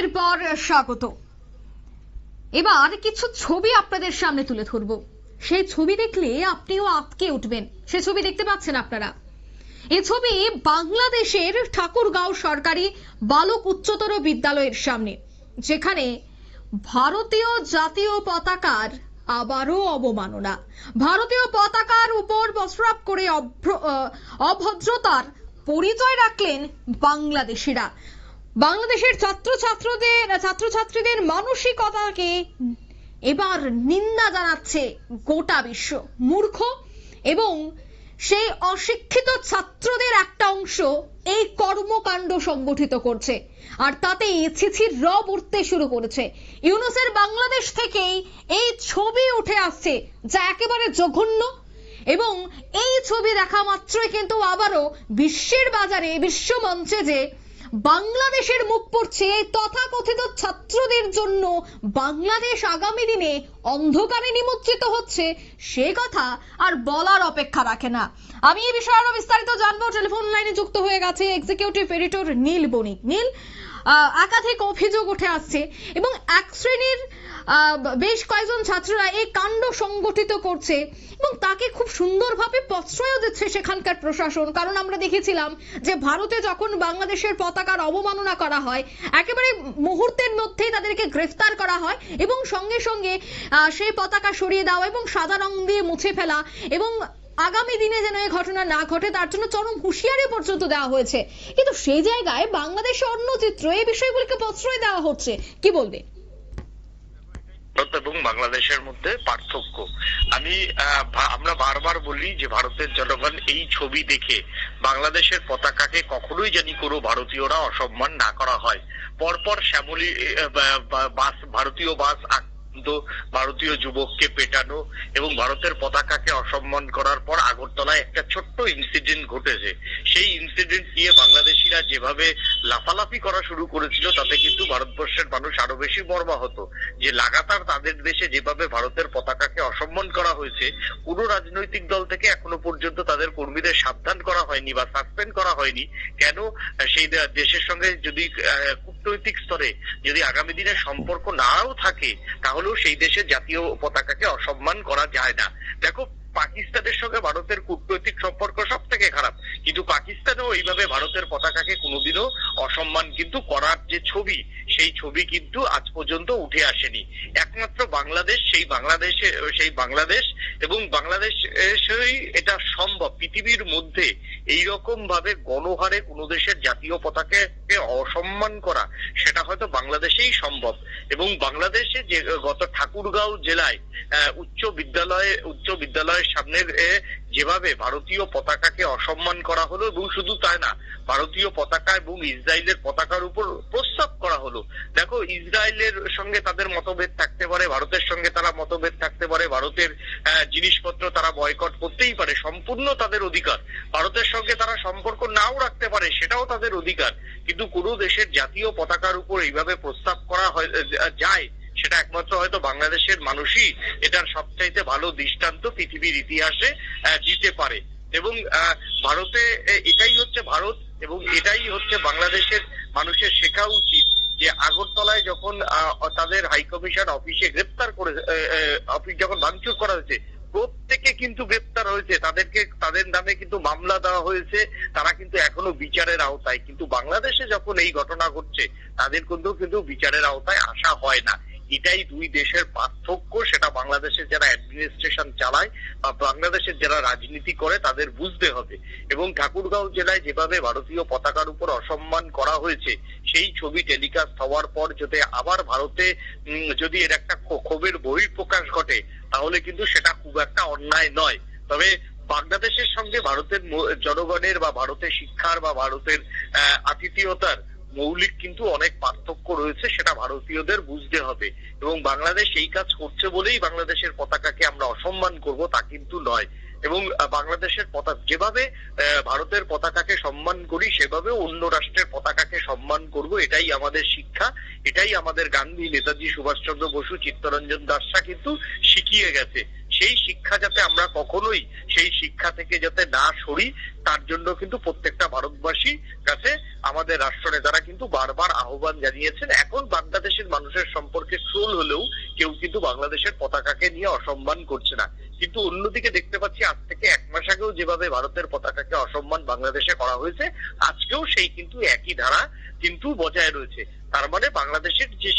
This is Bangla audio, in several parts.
বিরতির পর স্বাগত। এবার কিছু ছবি আপনাদের সামনে তুলে ধরবো। সেই ছবি দেখলে আপনিও আটকে উঠবেন। সে ছবি দেখতে পাচ্ছেন আপনারা। এই ছবি বাংলাদেশের ঠাকুরগাঁও সরকারি বালক উচ্চতর বিদ্যালয়ের সামনে, যেখানে ভারতীয় জাতীয় পতাকার আবারও অবমাননা। ভারতীয় পতাকার উপর প্রস্রাব করে অভদ্রতার পরিচয় রাখলেন বাংলাদেশিরা। বাংলাদেশের ছাত্রছাত্রদের, ছাত্রছাত্রীদের মানসিকতাকে এবার নিন্দা জানাচ্ছে গোটা বিশ্ব, মূর্খ এবং সেই অশিক্ষিত ছাত্রদের একটা অংশ এই কর্মকাণ্ড সংগঠিত করছে আর তাতে ছিছির রব উঠতে শুরু করেছে। ইউনুসের বাংলাদেশ থেকেই এই ছবি উঠে আসছে যা একেবারে জঘন্য এবং এই ছবি দেখা মাত্রই কিন্তু আবারও বিশ্বের বাজারে, বিশ্ব মঞ্চে যে বাংলাদেশের মুখ পড়ছে তথাকথিত ছাত্রদের জন্য বাংলাদেশ আগামী দিনে অন্ধকারে নিমজ্জিত হচ্ছে, সে কথা আর বলার অপেক্ষা রাখে না। আমি এই বিষয়ে আরও বিস্তারিত জানব। টেলিফোন লাইনে যুক্ত হয়ে গেছে এক্সিকিউটিভ এডিটর নীল বণিক। নীল একাধিক অভিযোগ উঠে আসছে এবং এক শ্রেণির বেশ কয়েকজন ছাত্ররা এই কাণ্ড সংগঠিত করছে এবং তাকে খুব সুন্দরভাবে প্রশ্রয়ও দিচ্ছে সেখানকার প্রশাসন। কারণ আমরা দেখেছিলাম যে ভারতে যখন বাংলাদেশের পতাকার অবমাননা করা হয়, একেবারে মুহূর্তের মধ্যেই তাদেরকে গ্রেফতার করা হয় এবং সঙ্গে সঙ্গে সেই পতাকা সরিয়ে দেওয়া এবং সাদা রং দিয়ে মুছে ফেলা এবং আগামী দিনে যেন এই ঘটনা না ঘটে, তার জন্য চরম হুঁশিয়ারি পর্যন্ত দেওয়া হয়েছে। কিন্তু সেই জায়গায় বাংলাদেশে অন্য চিত্র, এই বিষয়গুলিকে প্রশ্রয় দেওয়া হচ্ছে। কি বলবে? ভারত এবং বাংলাদেশের মধ্যে পার্থক্য। আমি আমরা বারবার বলি যে ভারতের জনগণ এই ছবি দেখে বাংলাদেশের পতাকাকে কখনোই জানি কোনো ভারতীয়রা অসম্মান না করা হয়। পরপর শ্যামলী বাস, ভারতীয় বাস আক্রান্ত ভারতীয় যুবককে পেটানো এবং ভারতের পতাকাকে অসম্মান করার পর আগরতলায় একটা ছোট্ট ইনসিডেন্ট ঘটেছে। সেই ইনসিডেন্ট নিয়ে বাংলাদেশিরা যেভাবে লাফালাফি করা শুরু করেছিল, তাতে কিন্তু ভারতবর্ষের মানুষ আরও বেশি মর্মাহত। যে লাগাতার তাদের দেশে যেভাবে ভারতের পতাকাকে অসম্মান করা হয়েছে, কোন রাজনৈতিক দল থেকে এখনও পর্যন্ত তাদের কর্মীদের সাবধান করা হয়নি বা সাসপেন্ড করা হয়নি। কেন? সেই দেশের সঙ্গে যদি কূটনৈতিক স্তরে যদি আগামী দিনে সম্পর্ক নাও থাকে তাহলেও সেই দেশের জাতীয় পতাকাকে অসম্মান করা যায় না। দেখো, পাকিস্তানের সঙ্গে ভারতের কূটনৈতিক সম্পর্ক সব থেকে খারাপ। কিন্তু পাকিস্তানেও এইভাবে ভারতের পতাকাকে কোনোদিনও অসম্মান কিন্তু করার যে ছবি, সেই ছবি কিন্তু আজ পর্যন্ত উঠে আসেনি। একমাত্র বাংলাদেশ, সেই বাংলাদেশে, সেই বাংলাদেশ এবং বাংলাদেশেই এটা সম্ভব। পৃথিবীর মধ্যে এই রকম ভাবে গণহারে কোনো দেশের জাতীয় পতাকাকে অসম্মান করা সেটা হয়তো বাংলাদেশেই সম্ভব। এবং বাংলাদেশে যে গত ঠাকুরগাঁও জেলায় উচ্চ বিদ্যালয়ে উচ্চ বিদ্যালয়ের সামনে এ, যেভাবে ভারতীয় পতাকাকে অসম্মান করা হলো এবং শুধু তাই না ভারতীয় পতাকা এবং ইসরায়েলের পতাকার উপর প্রস্তাব করা হলো। দেখো ইসরায়েলের সঙ্গে তাদের মতভেদ থাকতে পারে ভারতের সঙ্গে তারা মতভেদ থাকতে ভারতের জিনিসপত্র তারা বয়কট করতেই পারে, সম্পূর্ণ তাদের অধিকার। ভারতের সঙ্গে তারা সম্পর্ক নাও রাখতে পারে, সেটাও তাদের অধিকার। কিন্তু কোনো দেশের জাতীয় পতাকার উপর এইভাবে প্রস্তাব করা হয় যায়, সেটা একমাত্র হয়তো বাংলাদেশের মানুষই এটার সবচাইতে ভালো দৃষ্টান্ত পৃথিবীর ইতিহাসে দিতে পারে। এবং ভারতে এটাই হচ্ছে ভারত, এবং এটাই হচ্ছে বাংলাদেশের মানুষের শেখা উচিত। যে আগরতলায় যখন তাদের হাইকমিশন অফিসে গ্রেপ্তার করে অফিস যখন ভাঙচুর করা হয়েছে, প্রত্যেকে কিন্তু গ্রেপ্তার হয়েছে। তাদেরকে, তাদের নামে কিন্তু মামলা দেওয়া হয়েছে। তারা কিন্তু এখনও বিচারের আওতায়। কিন্তু বাংলাদেশে যখন এই ঘটনা ঘটছে, তাদের কিন্তু কিন্তু বিচারের আওতায় আসা হয় না। এটাই দুই দেশের পার্থক্য। সেটা বাংলাদেশের যারা অ্যাডমিনিস্ট্রেশন চালায় বা বাংলাদেশের যারা রাজনীতি করে, তাদের বুঝতে হবে। এবং ঠাকুরগাঁও জেলায় যেভাবে ভারতীয় পতাকার উপর অসম্মান করা হয়েছে, সেই ছবি টেলিকাস্ট হওয়ার পর যদি আবার ভারতে যদি এর একটা ক্ষো- ক্ষোভের বহিঃপ্রকাশ ঘটে, তাহলে কিন্তু সেটা খুব একটা অন্যায় নয়। তবে বাংলাদেশের সঙ্গে ভারতের জনগণের বা ভারতের শিক্ষার বা ভারতের আতিথেয়তার মৌলিক কিন্তু অনেক পার্থক্য রয়েছে, সেটা ভারতীয়দের বুঝতে হবে। এবং বাংলাদেশ এই কাজ করছে বলেই বাংলাদেশের পতাকাকে আমরা অসম্মান করব, তা কিন্তু নয়। এবং বাংলাদেশের পতাকা যেভাবে ভারতের পতাকাকে সম্মান করি সেভাবে অন্য রাষ্ট্রের পতাকাকে সম্মান করব, এটাই আমাদের শিক্ষা, এটাই আমাদের গান্ধী, নেতাজি সুভাষচন্দ্র বসু, চিত্তরঞ্জন দাসরা কিন্তু শিখিয়ে গেছে। সেই শিক্ষা যাতে আমরা কখনোই সেই শিক্ষা থেকে যাতে না সরি, তার জন্য কিন্তু প্রত্যেকটা ভারতবাসী কাছে আমাদের রাষ্ট্রনেতারা কিন্তু বারবার আহ্বান জানিয়েছেন। এখন বাংলাদেশের মানুষের সম্পর্কে ট্রোল হলেও কেউ কিন্তু বাংলাদেশের পতাকাকে নিয়ে অসম্মান করছে না। কিন্তু অন্যদিকে দেখতে পাচ্ছি, আজ থেকে এক মাস আগেও যেভাবে ভারতের পতাকাকে অসম্মান বাংলাদেশে করা হয়েছে, আজকেও সেই কিন্তু একই ধারা কিন্তু বজায় রয়েছে। তার মানে বাংলাদেশের যে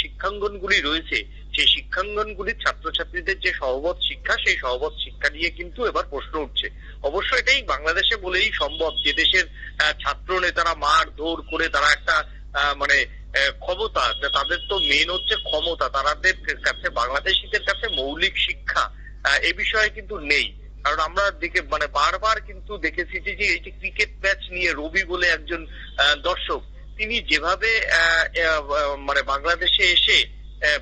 শিক্ষাঙ্গনগুলি রয়েছে সেই শিক্ষাঙ্গনগুলির ছাত্রছাত্রীদের যে সহবত শিক্ষা, সেই সহবত শিক্ষা নিয়ে কিন্তু এবার প্রশ্ন উঠছে। অবশ্য এটাই বাংলাদেশে বলেই সম্ভব যে দেশের ছাত্র নেতারা মার দৌড় করে তারা একটা মানে ক্ষমতা তাদের তো মেন হচ্ছে ক্ষমতা। তাদের কাছে, বাংলাদেশিদের কাছে মৌলিক শিক্ষা এ বিষয়ে কিন্তু নেই। কারণ আমরা দেখে মানে বারবার কিন্তু দেখেছি যে এই যে ক্রিকেট ম্যাচ নিয়ে রবি বলে একজন দর্শক, তিনি যেভাবে মানে বাংলাদেশে এসে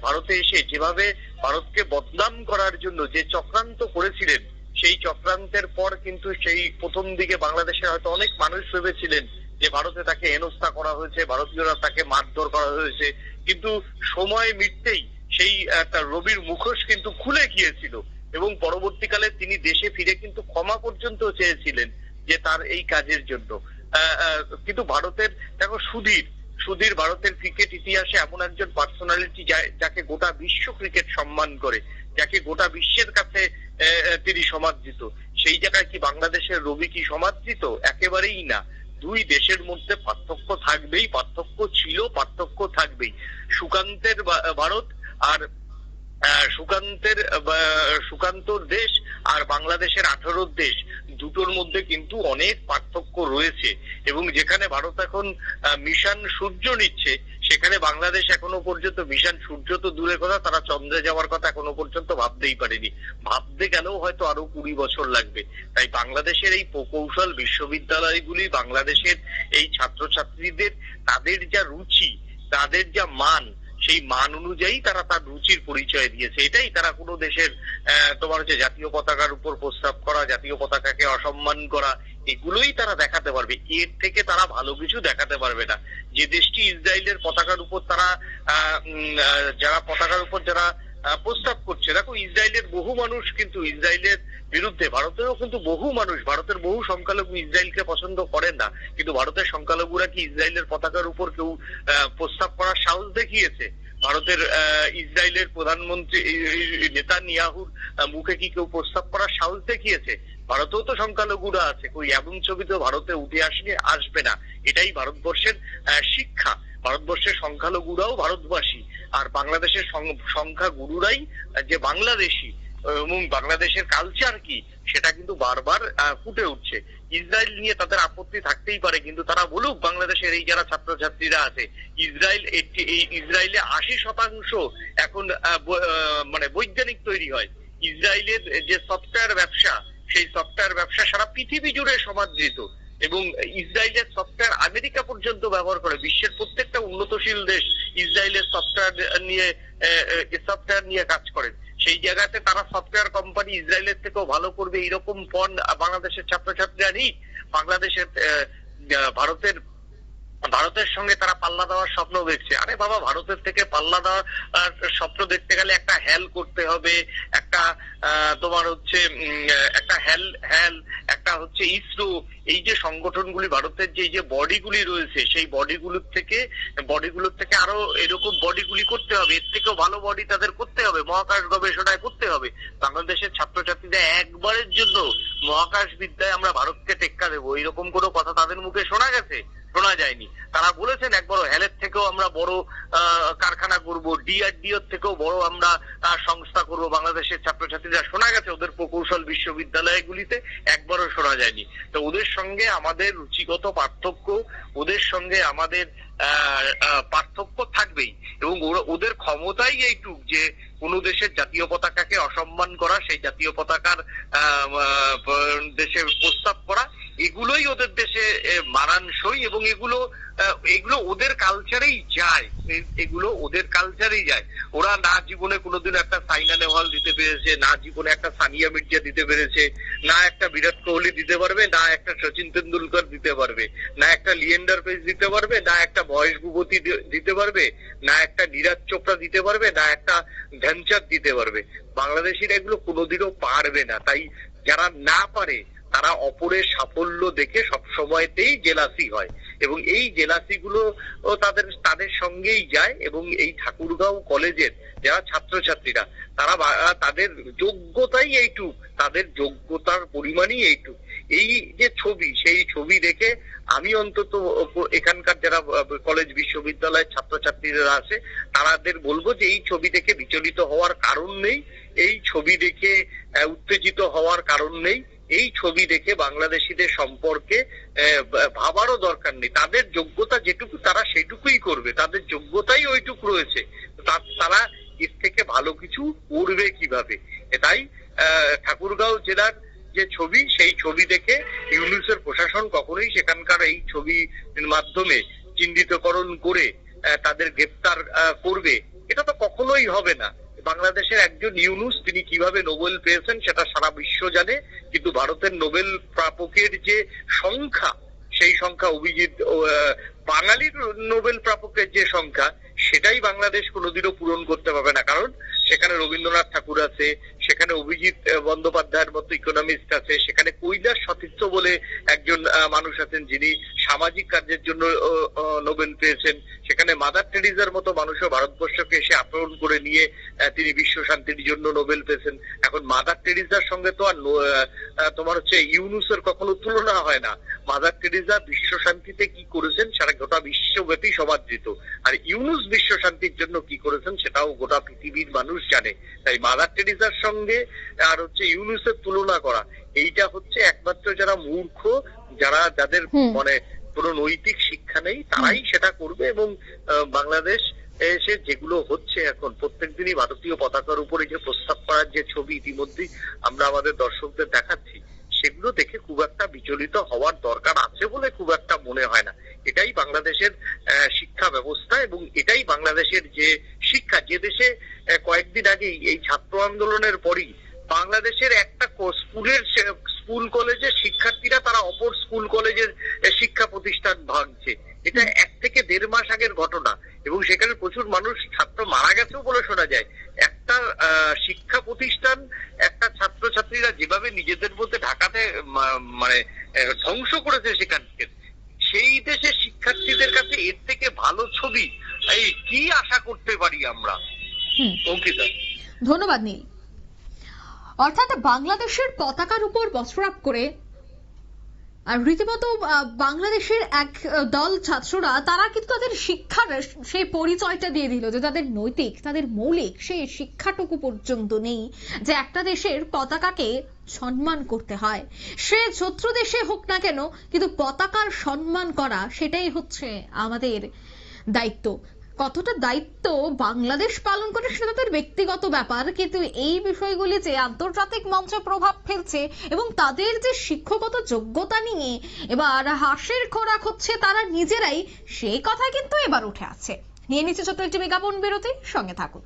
ভারতে এসে যেভাবে ভারতকে বদনাম করার জন্য যে চক্রান্ত করেছিলেন, সেই চক্রান্তের পর কিন্তু সেই প্রথম দিকে বাংলাদেশে হয়তো অনেক মানুষ ভেবেছিলেন যে ভারতে তাকে হেনস্থা করা হয়েছে, ভারতীয়রা তাকে মারধর করা হয়েছে। কিন্তু সময় মিটতেই সেই একটা রবির মুখোশ কিন্তু খুলে গিয়েছিল এবং পরবর্তীকালে তিনি দেশে ফিরে কিন্তু ক্ষমা পর্যন্ত চেয়েছিলেন যে তার এই কাজের জন্য। কিন্তু ভারতের, দেখো সুধীর সুধীর ভারতের ক্রিকেট ইতিহাসে এমন একজন পার্সোনালিটি যাকে গোটা বিশ্ব ক্রিকেট সম্মান করে, যাকে গোটা বিশ্বের কাছে তিনি সমাদৃত। সেই জায়গায় কি বাংলাদেশের রবি কি সমাদৃত? একেবারেই না। দুই দেশের মধ্যে পার্থক্য থাকবেই, পার্থক্য ছিল, পার্থক্য থাকবেই। সুকান্তের ভারত আর সুকান্তের সুকান্তর দেশ আর বাংলাদেশের আঠারো দেশ, দুটোর মধ্যে কিন্তু অনেক পার্থক্য রয়েছে। এবং যেখানে ভারত এখন মিশন সূর্য নিচ্ছে, সেখানে বাংলাদেশ এখনও পর্যন্ত মিশন সূর্য তো দূরের কথা, তারা চন্দ্রে যাওয়ার কথা এখনও পর্যন্ত ভাবতেই পারেনি। ভাবতে গেলেও হয়তো আরও কুড়ি বছর লাগবে। তাই বাংলাদেশের এই প্রকৌশল বিশ্ববিদ্যালয়গুলি, বাংলাদেশের এই ছাত্রছাত্রীদের, তাদের যা রুচি, তাদের যা মান সেই মান অনুযায়ী তারা তার রুচির পরিচয় দিয়েছে। এটাই তারা কোনো দেশের তোমার হচ্ছে জাতীয় পতাকার উপর প্রস্তাব করা, জাতীয় পতাকাকে অসম্মান করা, এগুলোই তারা দেখাতে পারবে। এর থেকে তারা ভালো কিছু দেখাতে পারবে না। যে দেশটি ইসরায়েলের পতাকার উপর তারা যারা পতাকার উপর যারা প্রস্তাব করছে। দেখো, ইসরায়েলের বহু মানুষ কিন্তু ইসরায়েলের বিরুদ্ধে, ভারতেরও কিন্তু বহু মানুষ, ভারতের বহু সংখ্যালঘু ইসরায়েলকে পছন্দ করেন না। কিন্তু ভারতের সংখ্যালঘুরা কি ইসরায়েলের পতাকার উপর কেউ প্রস্তাব করার সাহস দেখিয়েছে? ভারতের ইসরায়েলের প্রধানমন্ত্রী নেতা নিয়াহুর মুখে কি কেউ প্রস্তাব করার সাহস দেখিয়েছে? ভারতেও তো সংখ্যালঘুরা আছে। কই, এমন ছবি তো ভারতে উঠে আসলে আসবে না। এটাই ভারতবর্ষের শিক্ষা। ভারতবর্ষের সংখ্যালঘুরাও ভারতবাসী, আর বাংলাদেশের সং- সংখ্যাগুরুরাই যে বাংলাদেশী, এবং বাংলাদেশের কালচার কি, সেটা কিন্তু বারবার ফুটে উঠছে। ইসরায়েল নিয়ে তাদের আপত্তি থাকতেই পারে, কিন্তু তারা বলুক বাংলাদেশের এই যারা ছাত্রছাত্রীরা আছে, ইসরায়েল একটি, এই ইসরায়েলে আশি শতাংশ এখন মানে বৈজ্ঞানিক তৈরি হয়। ইসরায়েলের যে সফটওয়্যার ব্যবসা, সেই সফটওয়্যার ব্যবসা সারা পৃথিবী জুড়ে সমাদৃত। এবং ইসরায়েলের সফটওয়্যার আমেরিকা পর্যন্ত ব্যবহার করে। বিশ্বের প্রত্যেকটা উন্নতশীল দেশ ইসরায়েলের সফটওয়্যার নিয়ে সফটওয়্যার নিয়ে কাজ করেন সেই জায়গাতে তারা সফটওয়্যার কোম্পানি ইসরায়েলের থেকেও ভালো করবে। এরকম ফন্ড বাংলাদেশের ছাত্রছাত্রীরা নেই। বাংলাদেশের ভারতের ভারতের সঙ্গে তারা পাল্লা দেওয়ার স্বপ্ন দেখছে। আরে বাবা, ভারতের থেকে পাল্লা দেওয়ার স্বপ্ন দেখতে গেলে একটা হ্যাল করতে হবে, একটা তোমার হচ্ছে একটা হ্যাল হ্যাল একটা হচ্ছে ইসরো। এই যে সংগঠনগুলি, ভারতের যে যে বডিগুলি রয়েছে, সেই বডিগুলোর থেকে বডিগুলোর থেকে আরও এরকম বডিগুলি করতে হবে। এর থেকেও ভালো বডি তাদের করতে হবে, মহাকাশ গবেষণায় করতে হবে। বাংলাদেশের ছাত্রছাত্রীদের একবারের জন্য মহাকাশ বিদ্যায় আমরা ভারতকে টেক্কা দেবো। এরকম কোনো কথা তাদের মুখে শোনা গেছে? শোনা যায়নি। তারা বলেছেন একবার হেলের থেকেও আমরা বড় কারখানা করব, ডিআরডিওর থেকেও বড় আমরা সংস্থা করব। বাংলাদেশের ছাত্রছাত্রীরা শোনা গেছে, ওদের প্রকৌশল বিশ্ববিদ্যালয়গুলিতে একবারও শোনা যায়নি। তো ওদের সঙ্গে আমাদের রুচিগত পার্থক্য, ওদের সঙ্গে আমাদের পার্থক্য থাকবেই। এবং ওদের ক্ষমতাই এইটুক যে কোন দেশের জাতীয় পতাকাকে অসম্মান করা সেই জাতীয় পতাকার দেশে প্রস্তাব করা এগুলোই ওদের দেশে এ, মানানসই এবং এগুলো এগুলো ওদের কালচারেই যায়। এগুলো ওদের কালচারেই যায়। ওরা না জীবনে কোনোদিন একটা সাইনা নেহওয়াল দিতে পেরেছে না জীবনে একটা সানিয়া মির্জা দিতে পেরেছে না একটা বিরাট কোহলি দিতে পারবে না একটা সচিন তেন্ডুলকর দিতে পারবে না একটা লিয়েন্ডার পেস দিতে পারবে না একটা বয়স ভূপতি দিতে পারবে না একটা নীরাজ চোপড়া দিতে পারবে না একটা অ্যাডভেঞ্চার দিতে পারবে। বাংলাদেশিরা এগুলো কোনোদিনও পারবে না। তাই যারা না পারে, তারা অপরের সাফল্য দেখে সব সময়তেই জেলাসি হয়। এবং এই জেলাসি গুলো তাদের তাদের সঙ্গেই যায় এবং এই ঠাকুরগাঁও কলেজের যারা ছাত্রছাত্রীরা, তারা তাদের যোগ্যতাই এইটুক। তাদের যোগ্যতার পরিমাণই এইটুক। এই যে ছবি, সেই ছবি দেখে আমি অন্তত এখানকার যারা কলেজ বিশ্ববিদ্যালয়ের ছাত্রছাত্রীরা আছে তাদের বলব যে এই ছবি দেখে বিচলিত হওয়ার কারণ নেই, এই ছবি দেখে উত্তেজিত হওয়ার কারণ নেই, এই ছবি দেখে বাংলাদেশিদের সম্পর্কে ভাবারও দরকার নেই। তাদের যোগ্যতা যেটুকু, তারা সেটুকুই করবে। তাদের যোগ্যতাই ওইটুকু রয়েছে। তারা এর থেকে ভালো কিছু করবে কীভাবে? তাই ঠাকুরগাঁও জেলার যে ছবি, সেই ছবি দেখে ইউনিসের প্রশাসন কখনোই সেখানকার এই ছবির মাধ্যমে চিহ্নিতকরণ করে তাদের গ্রেপ্তার করবে। এটা তো কখনোই হবে না। বাংলাদেশের একজন ইউনুস, তিনি কীভাবে নোবেল পেয়েছেন সেটা সারা বিশ্ব জানে, কিন্তু ভারতের নোবেল প্রাপকের যে সংখ্যা, সেই সংখ্যা অভিজিৎ বাঙালির নোবেল প্রাপকের যে সংখ্যা, সেটাই বাংলাদেশ কোনোদিনও পূরণ করতে পারবে না। কারণ সেখানে রবীন্দ্রনাথ ঠাকুর আছে সেখানে অভিজিৎ বন্দ্যোপাধ্যায়ের মতো ইকোনমিস্ট আছে। সেখানে কৈলাস সতীর্থ বলে একজন মানুষ আছেন যিনি সামাজিক কার্যের জন্য নোবেল পেয়েছেন। সেখানে মাদার টেরিজার মতো মানুষও ভারতবর্ষকে এসে আক্রমণ করে নিয়ে তিনি বিশ্ব শান্তির জন্য নোবেল পেয়েছেন। এখন মাদার টেরিজার সঙ্গে তো আর তোমার হচ্ছে ইউনুসের কখনো তুলনা হয় না। মাদার টেরিজা বিশ্ব শান্তিতে কি করেছেন সারা গোটা বিশ্বব্যাপী সমাদৃত। আর ইউনুস বিশ্ব শান্তির জন্য কি করেছেন সেটাও গোটা পৃথিবীর মানুষ জানে। তাই মাদার টেরিজার সঙ্গে আর হচ্ছে ইউনুসের তুলনা করা। এইটা হচ্ছে একমাত্র যারা মূর্খ যারা যাদের মানে কোনো নৈতিক শিক্ষা নেই তারাই সেটা করবে এবং বাংলাদেশ এসে যেগুলো হচ্ছে এখন প্রত্যেক দিনই ভারতীয় পতাকার উপরে যে প্রস্তাব করার যে ছবি ইতিমধ্যেই আমরা আমাদের দর্শকদের দেখাচ্ছি সেগুলো দেখে খুব একটা বিচলিত হওয়ার দরকার আছে বলে খুব একটা মনে হয় না। এটাই বাংলাদেশের শিক্ষা ব্যবস্থা এবং এটাই বাংলাদেশের যে শিক্ষা, যে দেশে কয়েকদিন আগেই এই ছাত্র আন্দোলনের পরই বাংলাদেশের একটা কো- স্কুলের সে- স্কুল কলেজের শিক্ষার্থীরা তারা অপর স্কুল কলেজের আহ, শিক্ষা প্রতিষ্ঠান ভাঙছে এটা এক থেকে দেড় মাস আগের ঘটনা এবং সেখানে প্রচুর মানুষ ছাত্র মারা গেছেও বলে শোনা যায় একটা আহ, শিক্ষা প্রতিষ্ঠান একটা ছাত্রছাত্রীরা যেভাবে নিজেদের মধ্যে ঢাকাতে মা- মানে আহ, ধ্বংস করেছে সেখানকে সেই দেশের শিক্ষার্থীদের কাছে এর থেকে ভালো ছবি এই কি আশা করতে পারি আমরা? অঙ্কিতা। ধন্যবাদ নীল। অর্থাৎ বাংলাদেশের পতাকার উপর বস্ত্রাপ করে আর রীতিমতো বাংলাদেশের এক দল ছাত্ররা তারা কিন্তু তাদের শিক্ষার সেই পরিচয়টা দিয়ে দিল যে তাদের নৈতিক তাদের মৌলিক সেই শিক্ষাটুকু পর্যন্ত নেই যে একটা দেশের পতাকাকে সম্মান করতে হয়। সে শত্রু দেশে হোক না কেন কিন্তু পতাকার সম্মান করা সেটাই হচ্ছে আমাদের দায়িত্ব। কতটা দায়িত্ব বাংলাদেশ পালন করে সেটা তাদের ব্যক্তিগত ব্যাপার, কিন্তু এই বিষয়গুলি যে আন্তর্জাতিক মঞ্চে প্রভাব ফেলছে এবং তাদের যে শিক্ষাগত যোগ্যতা নিয়ে এবার হাসির খোরাক হচ্ছে তারা নিজেরাই, সেই কথা কিন্তু এবার উঠে আছে নিয়ে নিচ্ছে ছোট্ট একটি বিজ্ঞাপন বিরতি, সঙ্গে থাকুন।